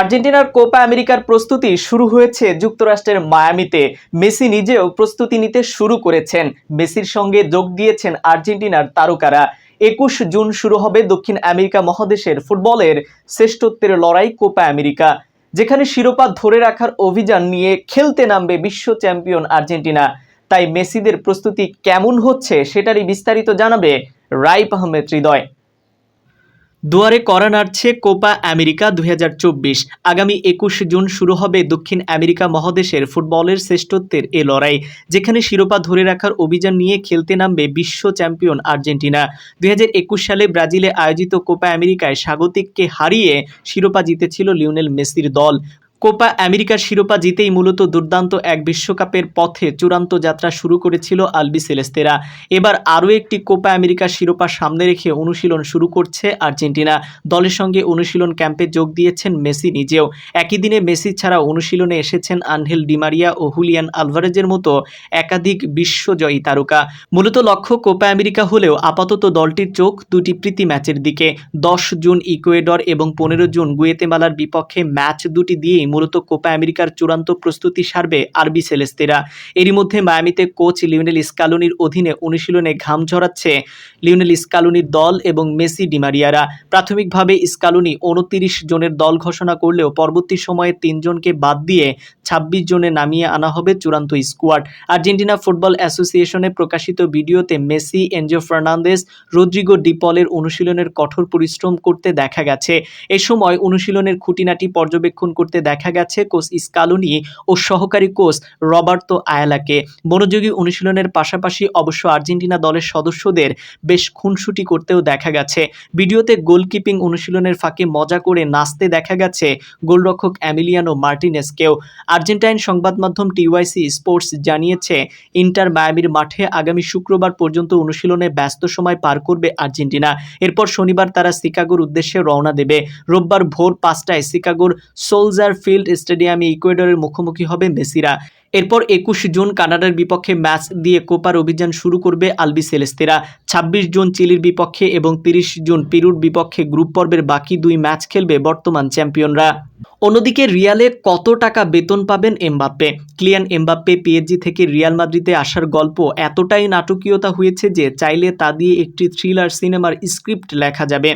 আর্জেন্টিনার কোপা আমেরিকার প্রস্তুতি শুরু হয়েছে যুক্তরাষ্ট্রের মায়ামিতে। মেসি নিজেও প্রস্তুতি নিতে শুরু করেছেন। মেসির সঙ্গে যোগ দিয়েছেন আর্জেন্টিনার তারকারা। একুশ জুন শুরু হবে দক্ষিণ আমেরিকা মহাদেশের ফুটবলের শ্রেষ্ঠত্বের লড়াই কোপা আমেরিকা, যেখানে শিরোপা ধরে রাখার অভিযান নিয়ে খেলতে নামবে বিশ্ব চ্যাম্পিয়ন আর্জেন্টিনা। তাই মেসিদের প্রস্তুতি কেমন হচ্ছে সেটারই বিস্তারিত জানাবে রাইপ আহমেদ হৃদয়। দুয়ারে করা নাড়ছে কোপা আমেরিকা দুই হাজার চব্বিশ। আগামী একুশ জুন শুরু হবে দক্ষিণ আমেরিকা মহাদেশের ফুটবলের শ্রেষ্ঠত্বের এ লড়াই, যেখানে শিরোপা ধরে রাখার অভিযান নিয়ে খেলতে নামবে বিশ্ব চ্যাম্পিয়ন আর্জেন্টিনা। দুই হাজার একুশ সালে ব্রাজিলে আয়োজিত কোপা আমেরিকায় স্বাগতিককে হারিয়ে শিরোপা জিতেছিল লিওনেল মেসির দল। কোপা আমেরিকার শিরোপা জিতেই মূলত দুর্দান্ত এক বিশ্বকাপের পথে চূড়ান্ত যাত্রা শুরু করেছিল আলবি সেলেস্তেরা। এবার আরও একটি কোপা আমেরিকার শিরোপা সামনে রেখে অনুশীলন শুরু করছে আর্জেন্টিনা। দলের সঙ্গে অনুশীলন ক্যাম্পে যোগ দিয়েছেন মেসি নিজেও। একই দিনে মেসি ছাড়া অনুশীলনে এসেছেন আনহেল ডিমারিয়া ও হুলিয়ান আলভারেজের মতো একাধিক বিশ্বজয়ী তারকা। মূলত লক্ষ্য কোপা আমেরিকা হলেও আপাতত দলটির চোখ দুটি প্রীতি ম্যাচের দিকে। দশ জুন ইকুয়েডর এবং পনেরো জুন গুয়েতেমালার বিপক্ষে ম্যাচ দুটি দিয়েই মূলত কোপা আমেরিকার চূড়ান্ত প্রস্তুতি সারবে আরবি সেলেস্তেরা। এরই মধ্যে মায়ামিতে কোচ লিওনেল স্কালুনির অধীনে অনুশীলনে ঘাম ঝরাচ্ছে লিওনেল স্কালুনির দল এবং মেসি ডিমারিয়ারা প্রাথমিকভাবে স্কালুনি উনতিরিশ জনের দল ঘোষণা করলেও পরবর্তী সময়ে তিনজনকে বাদ দিয়ে ছাব্বিশ জনে নামিয়ে আনা হবে চূড়ান্ত স্কোয়াড। আর্জেন্টিনা ফুটবল অ্যাসোসিয়েশনে প্রকাশিত ভিডিওতে মেসি, এনজো ফার্নান্দেস রদ্রিগো ডিপলের অনুশীলনের কঠোর পরিশ্রম করতে দেখা গেছে। এ সময় অনুশীলনের খুঁটিনাটি পর্যবেক্ষণ করতে দেখা গেছে কোচ স্কালুনি ও সহকারী কোচ রবার্তো আয়ালাকে। মনোযোগী অনুশীলনের পাশাপাশি অবশ্য আর্জেন্টিনা দলের সদস্যদের বেশ খুনসুটি করতেও দেখা গেছে। ভিডিওতে গোলকিপিং অনুশীলনের ফাঁকে মজা করে নাচতে দেখা গেছে গোলরক্ষক অ্যামিলিয়ানো মার্টিনেসকেও। আর্জেন্টাইন সংবাদ মাধ্যম টিওয়াইসি স্পোর্টস জানিয়েছে, ইন্টার মায়ামির মাঠে আগামী শুক্রবার পর্যন্ত অনুশীলনে ব্যস্ত সময় পার করবে আর্জেন্টিনা। এরপর শনিবার তারা শিকাগোর উদ্দেশ্যে রওনা দেবে। রোববার ভোর পাঁচটায় শিকাগোর সোলজার ফিল্ড স্টেডিয়ামে ইকুয়েডরের মুখোমুখি হবে মেসিরা। এরপর একুশ জুন কানাডার বিপক্ষে ম্যাচ দিয়ে কোপার অভিযান শুরু করবে আলবি সেলেস্তেরা ছাব্বিশ জুন চিলির বিপক্ষে এবং তিরিশ জুন পেরুর বিপক্ষে গ্রুপ পর্বের বাকি দুই ম্যাচ খেলবে বর্তমান চ্যাম্পিয়নরা। অন্যদিকে রিয়ালে কত টাকা বেতন পাবেন এমবাপ্পে? ক্লিয়ান এমবাপ্পে পিএসজি থেকে রিয়াল মাদ্রিদে আসার গল্প এতটাই নাটকীয়তা হয়েছে যে চাইলে তা দিয়ে একটি থ্রিলার সিনেমার স্ক্রিপ্ট লেখা যাবে।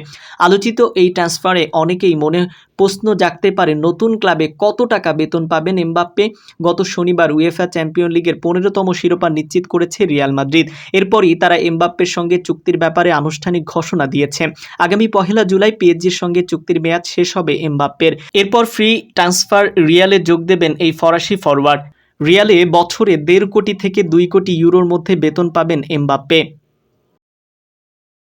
আলোচিত এই ট্রান্সফারে অনেকেই মনে প্রশ্ন জাগতে পারে, নতুন ক্লাবে কত টাকা বেতন পাবেন এমবাপ্পে? গত শনিবার উয়েফা চ্যাম্পিয়ন লিগের পনেরোতম শিরোপা নিশ্চিত করেছে রিয়াল মাদ্রিদ। এরপরই তারা এমবাপ্পের সঙ্গে চুক্তির ব্যাপারে আনুষ্ঠানিক ঘোষণা দিয়েছে। আগামী পহেলা জুলাই পিএসজির সঙ্গে চুক্তির মেয়াদ শেষ হবে এমবাপ্পের। এরপর ফ্রি ট্রান্সফার রিয়ালে যোগ দেবেন এই ফরাসি ফরওয়ার্ড রিয়ালে বছরে দেড় কোটি থেকে দুই কোটি ইউরোর মধ্যে বেতন পাবেন এমবাপ্পে।